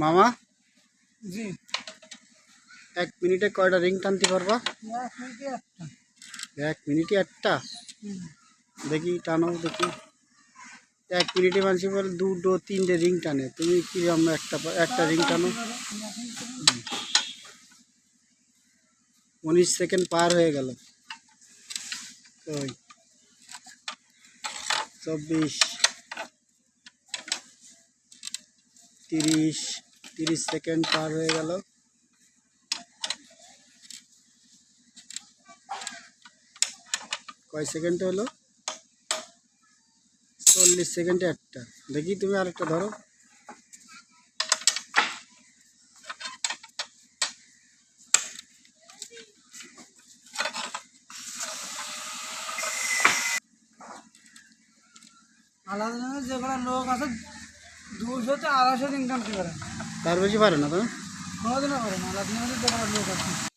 মামা? জি। এক মিনিটে কয়টা রিং টানতে পারবা? এক মিনিটে একটা। দেখি টানো দেখি। এক মিনিটে মানুষ বলে দুটো তিনটে রিং টানে। তুমি কি আমরা একটা একটা রিং টানো? উনিশ সেকেন্ড পার হয়ে গেল। ওই। চব্বিশ। তিরিশ। তিরিশ সেকেন্ড পার হয়ে গেল। কয় সেকেন্ড হলো? চল্লিশ সেকেন্ডে একটা। দেখি তুমি আরেকটা ধরো। আলাদা যেগুলো লোক আছে দুশো তো আড়াইশো ইনকাম করে। তার বেশি পারে না তো? কোনোদিনও পারে না